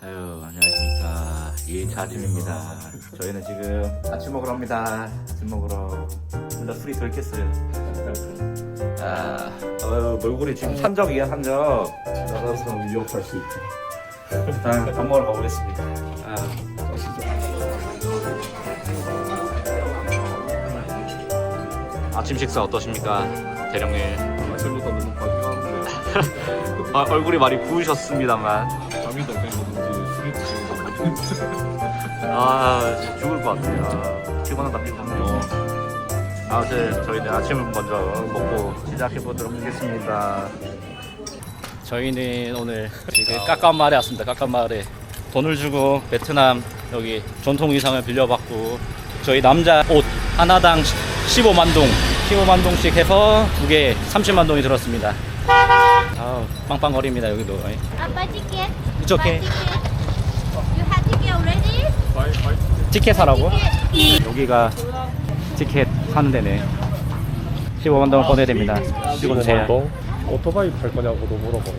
아유 안녕하십니까. 2일차 아침입니다. 저희는 지금 아침 먹으러 갑니다. 아침 먹으러 둘다 술이 덜 깼어요. 아 어휴 얼굴이 지금 산적이야 산적. 나가서 위협할 수 있다. 일단 밥 먹으러 가보겠습니다. 아, 아침 식사 어떠십니까? 대령님. 아침부터 너무 바기가는데 아, 얼굴이 많이 부으셨습니다만 아 진짜 죽을 것 같아요 아, 피곤하다 피곤해요 아무튼 저희는 아침을 먼저 먹고 시작해 보도록 하겠습니다 저희는 오늘 지금 까까마을에 왔습니다 까까마을에 돈을 주고 베트남 여기 전통 의상을 빌려받고 저희 남자 옷 하나당 15만 동 15만 동씩 해서 두 개 30만 동이 들었습니다 아우 빵빵거립니다 여기도? It's okay. Buy ticket. You have ticket already? 바이 바이 티켓 사라고? 여기가 티켓 사는 데네 15만 동을 꺼내야 됩니다 찍어주세요 동 오토바이 탈 거냐고도 물어봐요.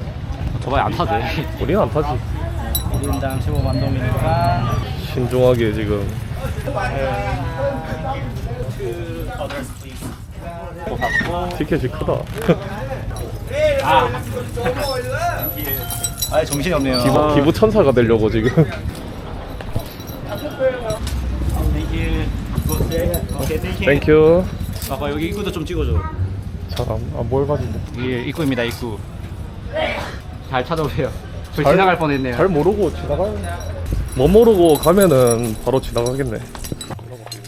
오토바이 안돼 우리는 안 타지. 1인당 15만 동이니까 신중하게 지금 받고 티켓이 크다. 아 정신이 없네요 기부, 기부 천사가 되려고 지금. 땡큐. 아까 여기 입구도 좀 찍어줘 잘안 보여가지고. 이게 입구입니다 입구 잘 찾아오세요 저 잘- 지나갈 뻔했네요 잘 모르고 지나가요. 뭐 모르고 가면은 바로 지나가겠네.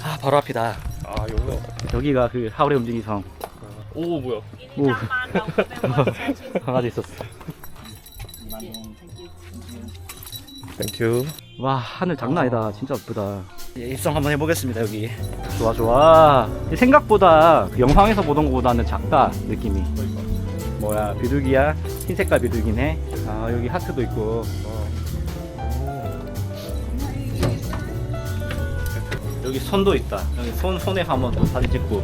아 바로 앞이다 아 여기가. 여기가 그 하울의 움직이 성 오 뭐야? 오 강아지 있었어 땡큐. 와 하늘 장난 아니다 진짜 예쁘다 예, 입성 한번 해보겠습니다 여기. 좋아 좋아. 생각보다 그 영상에서 보던 것보다는 작다 느낌이. 뭐야 비둘기야? 흰 색깔 비둘기네? 아 여기 하트도 있고. 여기 손도 있다. 여기 손, 손에 한번 또 사진 찍고.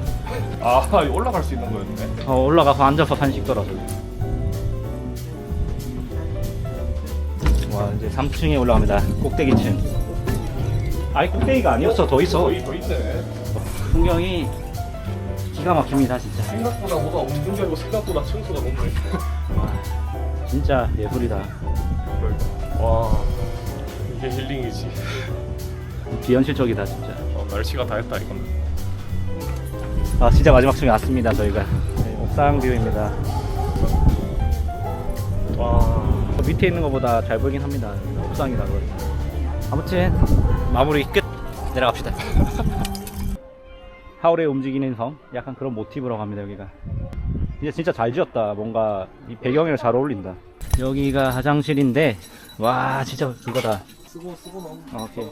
아 올라갈 수 있는 거였네. 어, 올라가서 앉아서 사진 찍더라 저기 와 이제 3층에 올라갑니다. 꼭대기층 아니 꼭대기가 아니었어 더 있어. 거의 더 있네. 풍경이 기가 막힙니다 진짜. 생각보다 뭐가 없는 게 아니고 생각보다 층수가 높네. 와, 진짜 예술이다. 와 이게 힐링이지. 비현실적이다 진짜. 어, 날씨가 다 했다 이건. 아 진짜 마지막 층에 왔습니다 저희가. 네, 옥상 뷰입니다. 와. 저 밑에 있는 것보다 잘 보이긴 합니다. 옥상이라고 아무튼 마무리 끝. 내려갑시다. 하울의 움직이는 성. 약간 그런 모티브로 갑니다 여기가. 이제 진짜 잘 지었다. 뭔가 이 배경이랑 잘 어울린다. 여기가 화장실인데 와 진짜 그거다. 쓰고 쓰고 넘. 어, 오케이.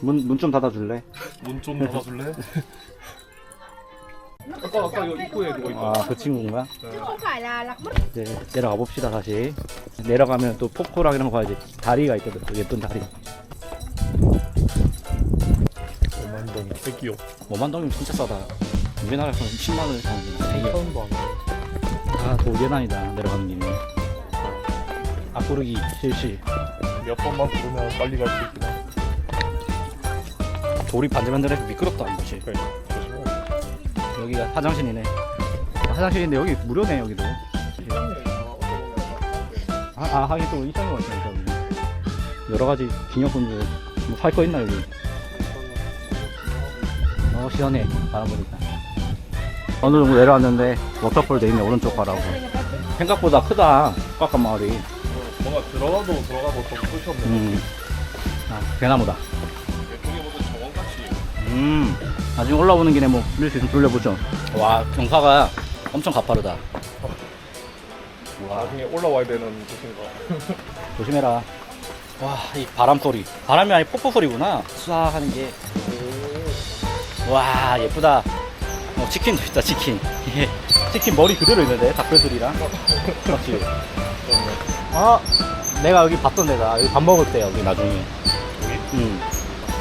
문 문 좀 닫아줄래? 문 좀 닫아줄래? 아까 아까 여기 입구에 누가 있다. 아 그 친구인가? Chứ không phải là lạc mất. 이제 내려가 봅시다 다시 내려가면 또 폭포랑 이런 거 봐야지 다리가 있거든 또 예쁜 다리 만동 새끼요. 5만 동이면 진짜 싸다 우리나라에서 10만 원을 사는데 되게 처음 봐. 아 돌계단이다 내려가는 길이 앞구르기 실시 몇 번만 부르면 빨리 갈 수 있긴 해. 돌이 반들반들해서 미끄럽다 그래. 조심해. 여기가 화장실이네 아, 화장실인데 여기 무료네 여기도 아, 아 하긴 또 이상한 거 있으니까 여기. 여러 가지 기념품들 뭐살 거 있나 여기 어 시원해 바람 보니까 어느 정도 내려왔는데 워터폴 돼 있네 오른쪽 가라고 생각보다 크다 꽉꽉 마을이 어, 뭔가 들어가도 들어가도 좀 끝이 없네. 음. 아 대나무다 정원같이. 음 나중에 올라오는 길에 뭐 빌릴 수 있으면 돌려보죠. 와 경사가 엄청 가파르다. 와. 나중에 올라와야 되는 곳인가. 조심해라. 와 이 바람 소리. 바람이 아니 폭포 소리구나. 쏴 하는 게 와 예쁘다. 어, 치킨도 있다 치킨. 이게 치킨 머리 그대로 있는데 닭뼈소리랑. 맞지. 아 내가 여기 봤던 데다. 여기 밥 먹을 때 여기 나중에. 음.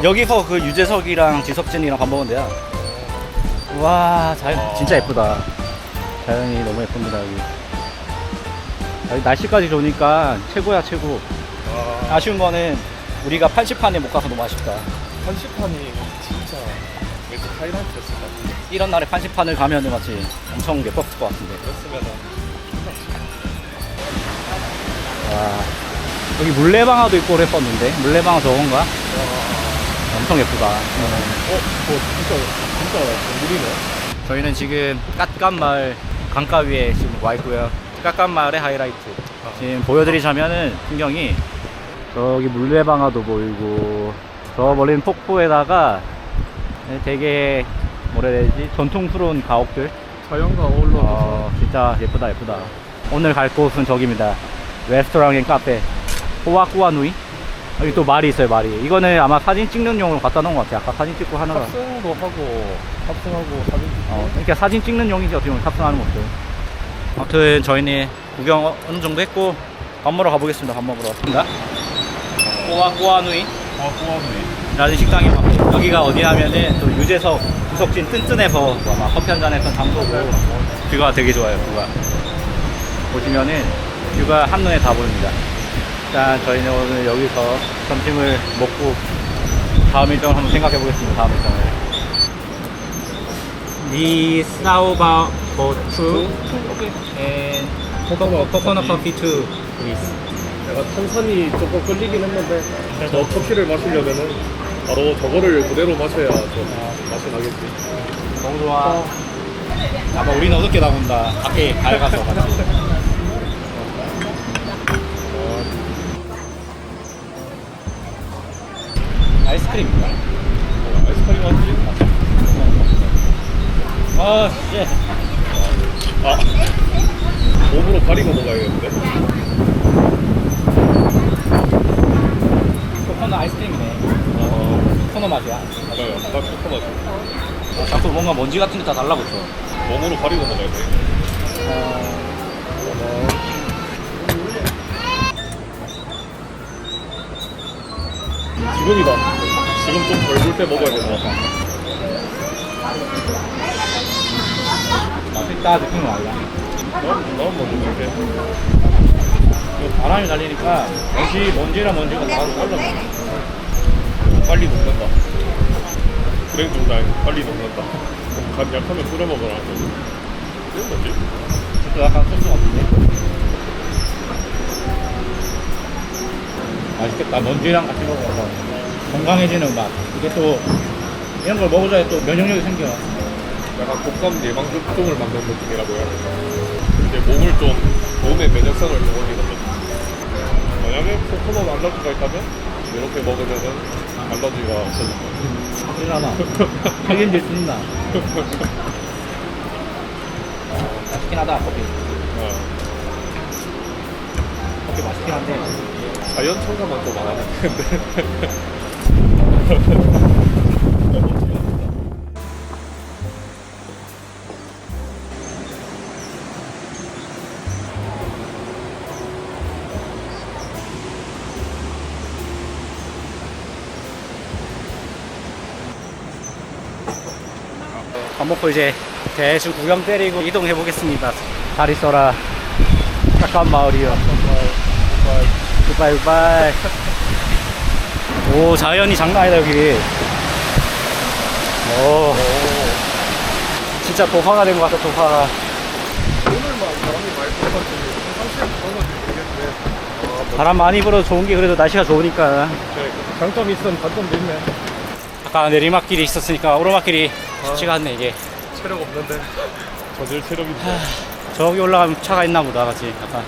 여기서 그 유재석이랑 지석진이랑 밥 먹은 데야 와 자연 진짜 예쁘다 자연이 너무 예쁩니다 여기 여기 날씨까지 좋으니까 최고야 최고 아, 아쉬운 거는 우리가 80판에 못 가서 너무 아쉽다. 한시판이 진짜 왠지 하이라이트였을 것 같은데. 이런 날에 80판을 가면은 마치 엄청 예뻤을 것 같은데. 그랬으면은 와. 여기 물레방아도 있고 그랬었는데. 물레방아 저건가? 엄청 예쁘다. 어, 뭐 진짜 진짜 동물이네. 저희는 지금 깎감마을 강가 위에 지금 와 있고요. 깎감마을의 하이라이트. 지금 보여드리자면은 풍경이 저기 물레방아도 보이고 저 멀린 폭포에다가 되게 뭐라 해야 되지 전통스러운 가옥들 자연과 어울러서 어, 진짜 예쁘다 예쁘다 오늘 갈 곳은 저기입니다 레스토랑 앤 카페 호와꾸아누이 여기 또 말이 있어요 말이. 이거는 아마 사진 찍는 용으로 갖다 놓은 것 같아요. 아까 사진 찍고 하느라 탑승도 하고 탑승하고 사진 찍고. 어, 그러니까 사진 찍는 용이지 어떻게 보면 탑승하는 것도. 아무튼 저희는 구경 어- 어느 정도 했고 밥 먹으러 가보겠습니다. 밥 먹으러 왔습니다. 호와꾸아누이. 아, 꼬아네. 라는 식당이 막 여기가 어디냐면은 또 유재석 구석진 뜬뜬해서 막 커피 한잔 했던 장소고 뷰가 되게 좋아요 뷰가. 보시면은 뷰가 한눈에 다 보입니다 일단 저희는 오늘 여기서 점심을 먹고 다음 일정을 한번 생각해 보겠습니다 다음 일정을 리사오바 버투 and 코코넛 커피 투 please 내가 탄산이 조금 끌리긴 했는데 저 커피를 마시려면은 바로 저거를 그대로 마셔야 좀 맛이 나겠지. 너무 좋아. 아마 우리는 어떻게 나온다. 밖에 밝아서 같이. 아이스크림인가? 아이스크림 맛이 아, 씨. 아 몸으로 가리고 먹어야겠는데. 코코넛 아이스크림이네. 어, 코코넛 맛이야. 맞아요. 딱 코코넛. 아, 자꾸 뭔가 먼지 같은 게 다 달라붙어. 몸으로 가리고 먹어야 돼. 지금이다. 지금 좀덜볼때 먹어야 되나? 맛있다 느낌은 알라. 넌, 넌 먼저 볼게. 이거 바람이 날리니까 먼지, 먼지랑 먼지가 바로 올라가. 빨리 녹는다. 불행 중다 빨리 녹는다. 간 약하면 끓여 먹어라. 그런 거지? 또 약간 소스 같은데? 맛있겠다. 먼지랑 같이 먹어서 건강해지는 맛. 이게 또 이런 걸 먹어줘야 또 면역력이 생겨. 약간 곶감 예방접종을 만든 느낌이라고 해야 되나? 이제 몸을 좀, 몸의 면역성을 좀 올리거든. 만약에 코코넛 알러지가 있다면, 이렇게 먹으면은 알러지가 없어질 거야. 일어나. 책임질 수 있나? 맛있긴 하다, 커피. 어, 커피 맛있긴 한데. 자연 첨가만 또 많아야 되는데. 밥 먹고 이제 대충 구경 때리고 이동해 보겠습니다. 잘 있어라. 착한 마을이요. 굿바이 굿바이. 오 자연이 장난 아니다 여기. 오. 진짜 도화가 된 것 같아 도화가. 많이. 바람 많이 불어 좋은 게 그래도 날씨가 좋으니까. 장점이 있으면 단점도 있네. 아까 내리막길이 있었으니까 오르막길이 쉽지가 않네 이게. 체력 없는데. 저질 체력인데. 저기 올라가면 차가 있나 보다 같이. 약간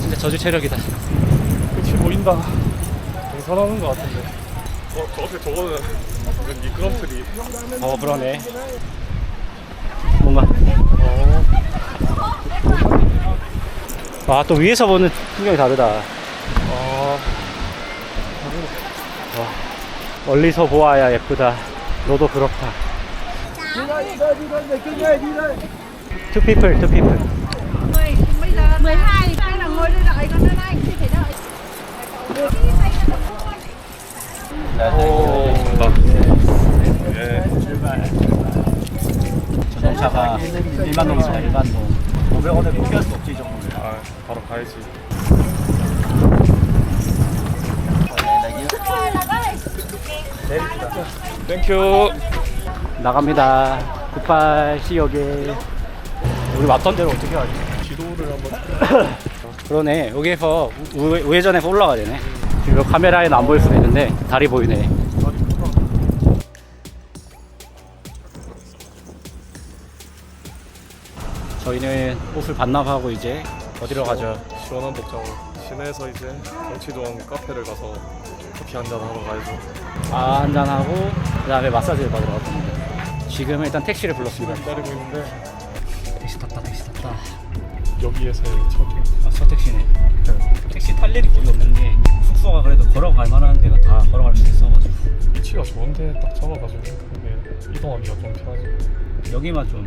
진짜 저주 체력이다. 끝이 보인다. 등산하는 것 같은데. 어, 저 앞에 저거는 미끄럼틀이. 어 그러네. 뭔가. 어. 아또 위에서 보는 풍경이 다르다. 아, 멀리서 보아야 예쁘다. 너도 그렇다. Two people, two people. Bây giờ 12 đang là ngồi đây đợi con đây này, không thể đợi. 오, 자동차가 일반 동이다 일반 동. 뭐 500원에 포기할 수 없지 이 정도면. 아, 바로 가야지. 땡큐. 나갑니다. 98 C역에 우리 왔던 대로 어떻게 가지? 지도를 한번. 그러네. 여기에서 우, 회전해서 올라가야 되네. 지금 카메라에는 안 보일 수도 있는데 다리 보이네. 저희는 옷을 반납하고 이제 어디로 가죠? 시원한 복장으로 시내에서 이제 경치동 카페를 가서 커피 한잔 하러 가야죠. 아 한잔하고 그 다음에 마사지를 받으러 갈 겁니다. 지금 일단 택시를 불렀습니다. 기다리고 있는데 택시 탔다 택시 탔다. 여기에서의 첫 아, 서 택시네. 탈 일이 거의 없는 게 숙소가 그래도 걸어갈 만한 데가 다 걸어갈 수 있어가지고 위치가 좋은데 딱 잡아가지고 그게 이동하기가 좀 편하지. 여기만 좀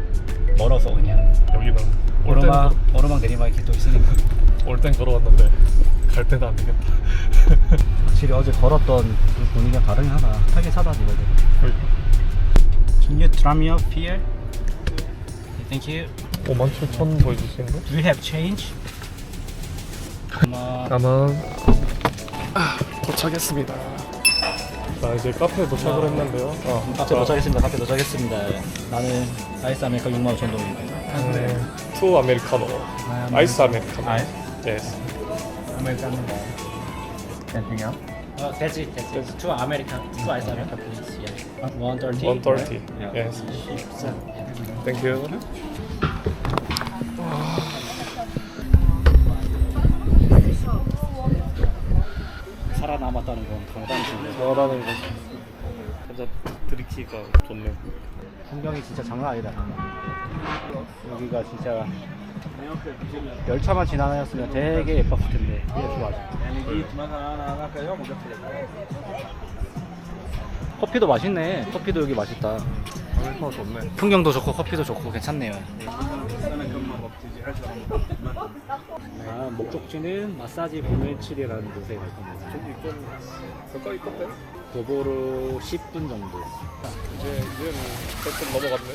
멀어서 그냥 여기는 올 오르막 땐, 오르막 내리막 또 있으니까 올땐 걸어왔는데 갈 때는 안 되겠다. 확실히 어제 걸었던 그 분위기가 다르긴 하다. 타긴 사다 이거들. 그러니까. Can you me off here? Thank you. 5만 7천 보여주시는데? Do you have change? 아마 나는 도착했습니다. 자 이제 카페에 도착을 했는데요. 어, 카페 도착했습니다. 카페 도착했습니다. 나는 아이스 아메리카 6만 5천 동입니다. 음, 투 아메리카노, 아이스 아메리카노. 아이스? Yes. 아메리카노. Anything else? 어, that's it. That's it. Two American, two ice American, please. Yeah. One thirty. 130. Yeah. Yes. Thank you. 살아남았다는 건 강단이신데 너라는 거 진짜 드리키가 좋네. 풍경이 진짜 장난 아니다. 여기가 진짜 열차만 지나다녔으면 되게 예뻤을 텐데 되게 좋아져. 커피도 맛있네. 커피도 여기 맛있다. 아메리카노 좋네. 풍경도 좋고 커피도 좋고 괜찮네요. 아, 목적지는 마사지 보메칠이라는 곳에 갈 겁니다. 저기 좀 가까이 있던데? 도보로 10분 정도. 이제 이제는 조금 넘어갔네.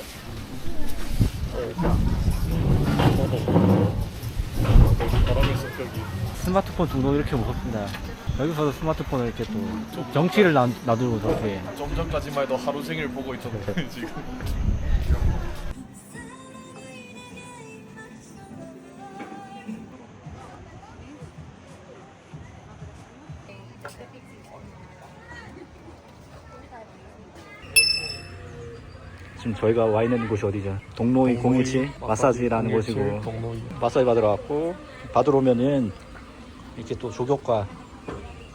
어. 여기 바람의 습격이 스마트폰 등록 이렇게 무섭습니다. 여기서도 스마트폰을 이렇게 또 정치를 놔, 놔두고 저렇게 좀 전까지만 해도 하루 종일 보고 있었는데 지금. 저희가 와 있는 곳이 어디죠? 동로이 017 마사지라는 곳이고 동로이. 마사지 받으러 왔고 받으러 오면은 이렇게 또 조격과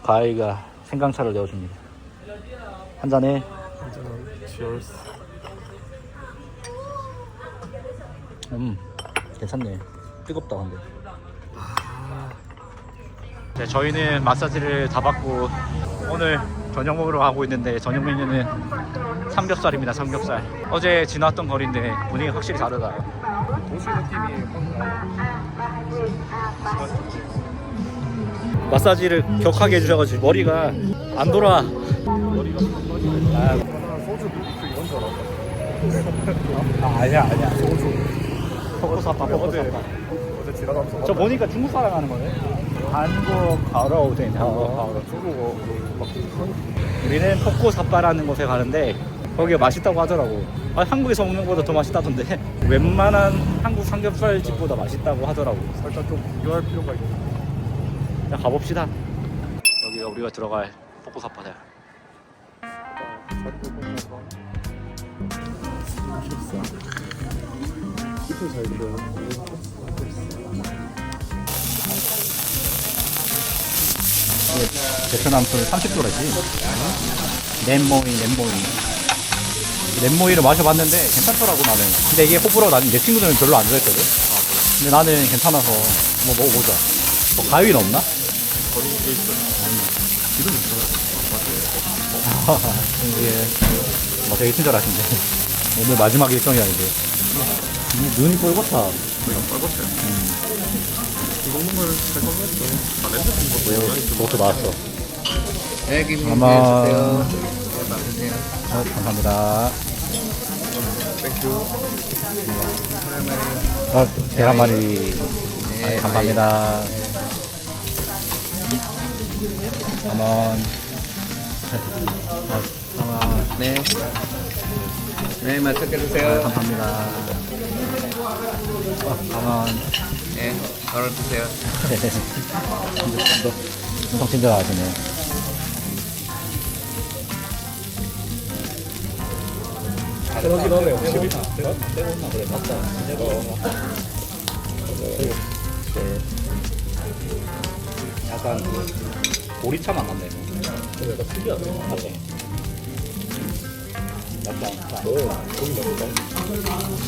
과일과 생강차를 내어줍니다. 한 잔에 치얼스. 음 괜찮네. 뜨겁다 근데. 네, 저희는 마사지를 다 받고 오늘 저녁 먹으러 가고 있는데 저녁 메뉴는 삼겹살입니다. 삼겹살. 어제 지났던 거리인데 분위기 확실히 다르다. 도시 느낌이 마사지를 격하게 해주셔가지고 머리가 안 돌아. 머리가 아, 소주 그 이런 줄 알았다. 아, 아니야 아니야. 소주. 포코사파 어제 포코사파. 어제 지나가면서 저 보니까 중국 사람 하는 거네. 한국 있네. 한국 가오라. 중국어 막 우리는 포코사파라는 곳에 가는데 거기가 맛있다고 하더라고. 아, 한국에서 먹는 것보다 더 맛있다던데. 웬만한 한국 삼겹살 집보다 맛있다고 하더라고. 살짝 좀 비교할 필요가 있다. 그냥 가봅시다. 여기가 우리가 들어갈 잘 들어요. 베트남 술 30도라지. 램모이, 램모이. 램모이를 마셔봤는데 괜찮더라고 나는. 근데 이게 호불호 나는 내 친구들은 별로 안 좋아했거든. 근데 나는 괜찮아서 뭐 먹어보자. 뭐 가위는 없나? 거리 게 있어요. 기름 있어요. 이게 뭐 되게 친절하신데 오늘 마지막 일정이야 이제. 이 눈이 뻘겋다. 그냥 빨갛어요. 이 정도면 잘 먹었죠. 아, 좀 것도 왜 있어요. 그것도 나왔어. 네, 김 아마- 주세요. 네, 받으세요. 어, 감사합니다. 땡큐. 어, 계란말이. 네, 아, 감사합니다. 4만 아, 네. 네, 맛있게 드세요. 감사합니다. 아, 가만. 네, 바로 드세요. 너, 엄청 친절하시네. 그러긴 하네요 확실히 빼고나 그래, 맞다. 약간 보리차 맛 났네. 좀 약간 특이하네 거기 맛있다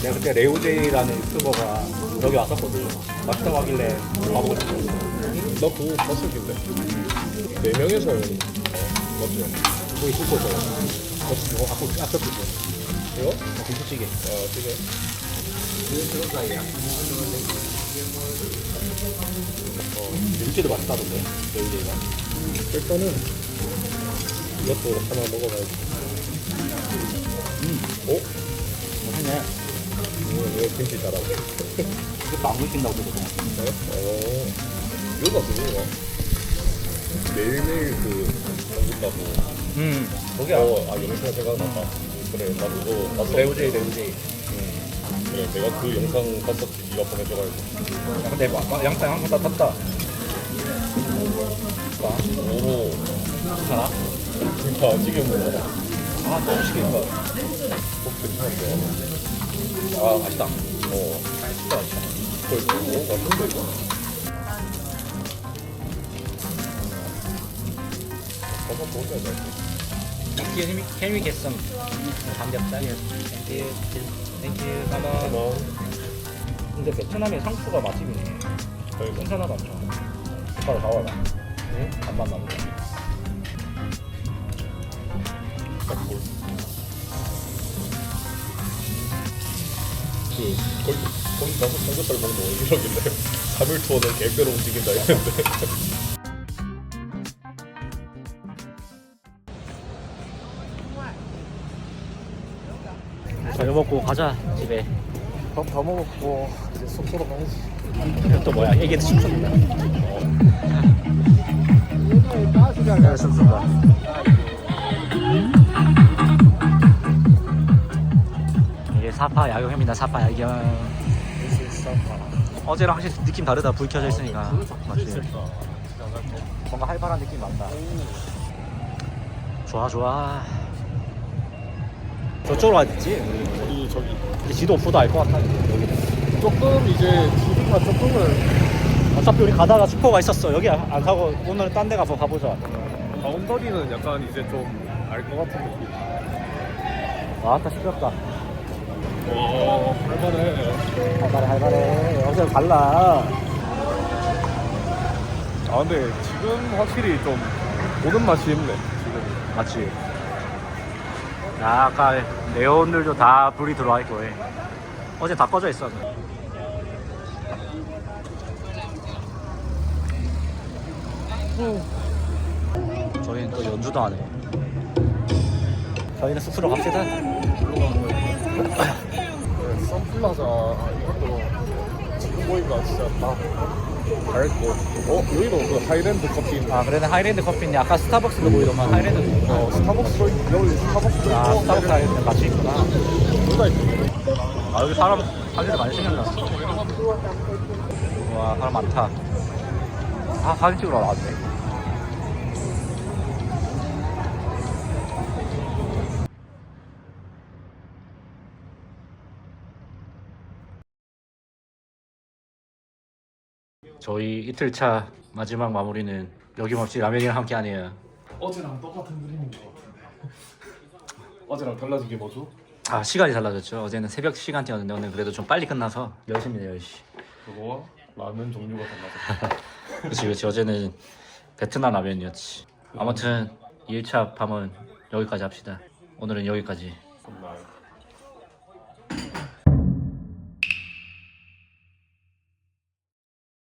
내가 그때 레오제이라는 유튜버가 여기 왔었거든. 맛있다고 하길래 가보고 싶어. 나 그거 봤을 텐데 네 명에서 어, 맞죠? 거기 슈퍼죠. 맞지? 이거 아까 아까 그 이거? 김치찌개. 아 지금 김치도 맛있다던데. 레오제이가. 일단은 이것도 하나 먹어봐야지 음, 어? 맛있네. 이거 왜 김치 잘하고 이것도 안 굴린다고 그러거든. 어 이거 그거가 매일매일 그 먹는다고 음, 거기 어, 아 영상 생각났다 그래 나 그거 봤어 레오제이, 레오제이. 그래 내가 그 영상 봤었지 네가 보내줘가지고 야, 근데 막, 양파 한번 다 탔다. 오 괜찮아? 진짜 찌개 먹어 아, 너무 거. 어 괜찮은데 아, 맛있다. 어 진짜 맛있다. 그걸 오 맛있는데 이거 한번 먹어야 돼 Get some 삼겹살? Thank you. Thank you. 가만. 한번 근데 베트남의 상추가 맛집이네. 저희가 신선하다 엄청. 응? 반반 남은 거. 딱볼 그, 거기 거기 가서 삼겹살 먹는 거 이러길래 3일 투어는 계획대로 움직인다 이랬는데 저녁 먹고 가자, 집에. 밥 다 먹었고 이제 숙소로 가야지 또 뭐야? 얘기해도 춤춘다. 네, 춤춘다. 이게 사파 야경입니다. 사파 야경. 어제랑 확실히 느낌 다르다. 불 켜져 있으니까. 맞지? 뭔가 활발한 느낌 난다. 좋아 좋아. 저쪽으로 가야지. 우리. 우리 저기 이제 지도 보도 알 것 같아. 여기는. 조금 이제 지금만 조금은 어차피 우리 가다가 슈퍼가 있었어. 여기 안안 사고 오늘은 딴 데 가서 가보자. 바운더리는 약간 이제 좀 알 것 같은 느낌 아따 시끄럽다. 와 할만해 할발해 할발해. 어제 갈라. 아 근데 지금 확실히 좀 오는 맛이 있네 지금 맞지? 야, 아까 네온들도 다 불이 들어와 있고 해. 어제 다 꺼져 있어. 저희는 또 연주도 하네. 저희는 숙소로 갑시다. 네, 선플라자 이것도 지금 보니까 진짜 다 밝고 어? 여기도 그 하이랜드 커피 아, 그래는 하이랜드 커피인데 아까 스타벅스도 보이더만 하이랜드도 있고. 어 스타벅스도 있- 여기 스타벅스도 아, 있고 스타벅스 하이랜드 같이 있구나. 둘다 있네 아, 여기 사람, 사진들 많이 생겼나? 와, 사람 많다. 아, 사진 찍으러 나왔네. 저희 이틀차 마지막 마무리는 여김없이 라면이랑 함께 하네요. 어제랑 똑같은 그림인 것 같은데 어제랑 달라진 게 뭐죠? 아, 시간이 달라졌죠. 어제는 새벽 시간대였는데 오늘 그래도 좀 빨리 끝나서 10시입니다, 10시. 그거와 라면 종류가 달라졌다 그렇지 그렇지 어제는 베트남 라면이었지 아무튼 2일차 밤은 여기까지 합시다 오늘은 여기까지 정말